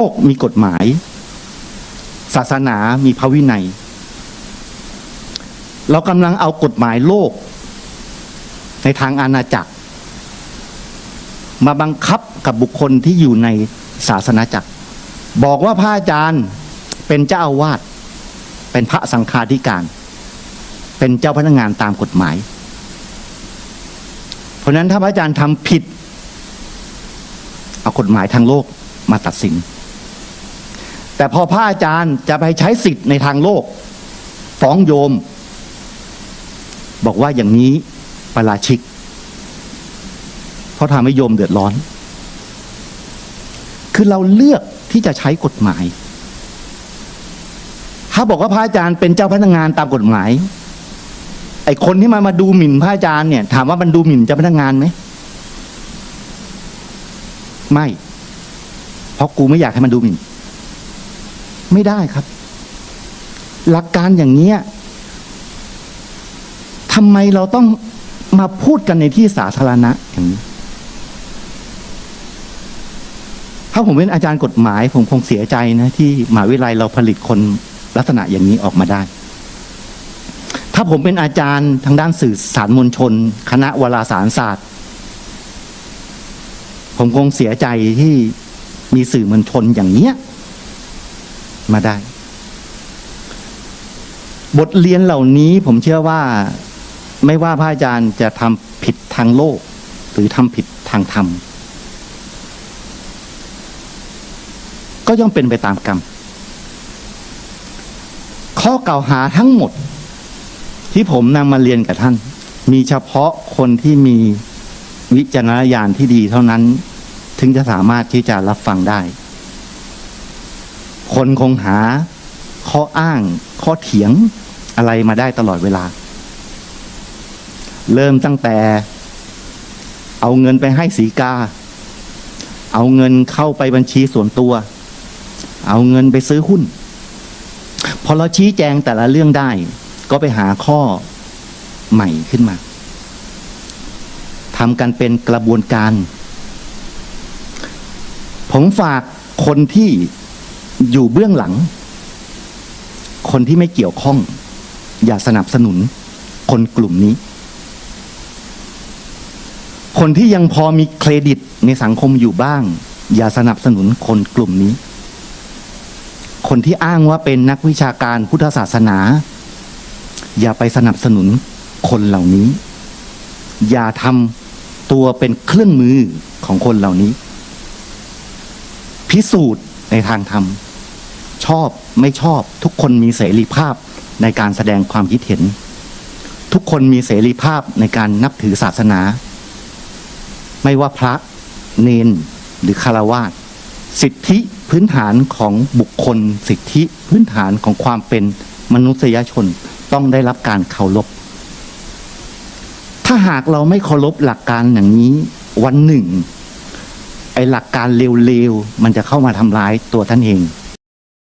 โลกมีกฎหมาย ศาสนามีพระวินัย เรากำลังเอากฎหมายโลก ในทางอาณาจักร มาบังคับกับบุคคลที่อยู่ในศาสนาจักร บอกว่าพระอาจารย์เป็นเจ้าอาวาสเป็นพระสังฆาธิการ เป็นเจ้าพนักงานตามกฎหมาย เพราะฉะนั้นถ้าพระอาจารย์ทำผิด เอากฎหมายทางโลกมาตัดสิน แต่พอพระอาจารย์จะไปใช้สิทธิ์ในทางโลก ฟ้องโยม บอกว่าอย่างนี้ประราชิก เพราะทำให้โยมเดือดร้อน คือเราเลือกที่จะใช้กฎหมาย ถ้าบอกว่าพระอาจารย์เป็นเจ้าพนักงานตามกฎหมาย ไอ้คนที่มามาดูหมิ่นพระอาจารย์เนี่ย ถามว่ามันดูหมิ่นเจ้าพนักงานไหมไม่ เพราะกูไม่อยากให้มันดูหมิ่น ไม่ได้ครับ หลักการอย่างเนี้ทำไมเราต้องมาพูดกันในที่สาธารณะอย่างนี้ถ้าผมเป็นอาจารย์กฎหมาย ผมคงเสียใจนะ ที่มหาวิทยาลัยเราผลิตคนลักษณะอย่างนี้ออกมาได้ ถ้าผมเป็นอาจารย์ทางด้านสื่อสารมวลชน คณะวารสารศาสตร์ ผมคงเสียใจที่มีสื่อมวลชนอย่างเนี้ย มาได้ บทเรียนเหล่านี้ผมเชื่อว่าไม่ว่าพระอาจารย์จะทำผิดทางโลก หรือทำผิดทางธรรม ก็ย่อมเป็นไปตามกรรม ข้อกล่าวหาทั้งหมด ที่ผมนำมาเรียนกับท่าน มีเฉพาะคนที่มีวิจารณญาณที่ดีเท่านั้น ถึงจะสามารถที่จะรับฟังได้ คนคงหาข้ออ้าง ข้อเถียงอะไรมาได้ตลอดเวลา เริ่มตั้งแต่ เอาเงินไปให้สีกา เอาเงินเข้าไปบัญชีส่วนตัว เอาเงินไปซื้อหุ้น พอเราชี้แจงแต่ละเรื่องได้ ก็ไปหาข้อใหม่ขึ้นมาทำกันเป็นกระบวนการ ผมฝากคนที่ อยู่เบื้องหลัง คนที่ไม่เกี่ยวข้อง อย่าสนับสนุน คนกลุ่มนี้ คนที่ยังพอมีเครดิตในสังคมอยู่บ้าง อย่าสนับสนุนคนกลุ่มนี้ คนที่อ้างว่าเป็นนักวิชาการพุทธศาสนา อย่าไปสนับสนุนคนเหล่านี้ อย่าทำตัวเป็นเครื่องมือของคนเหล่านี้ พิสูจน์ในทางธรรม ชอบไม่ชอบทุกคนมีเสรีภาพในการแสดงความคิดเห็น ทุกคนมีเสรีภาพในการนับถือศาสนา ไม่ว่าพระเนนหรือคารวาสสิทธิพื้นฐานของบุคคล สิทธิพื้นฐานของความเป็นมนุษยชนต้องได้รับการเคารพ ถ้าหากเราไม่เคารพหลักการอย่างนี้วันหนึ่ง ไอหลักการเร็วๆ มันจะเข้ามาทำร้ายตัวท่านเอง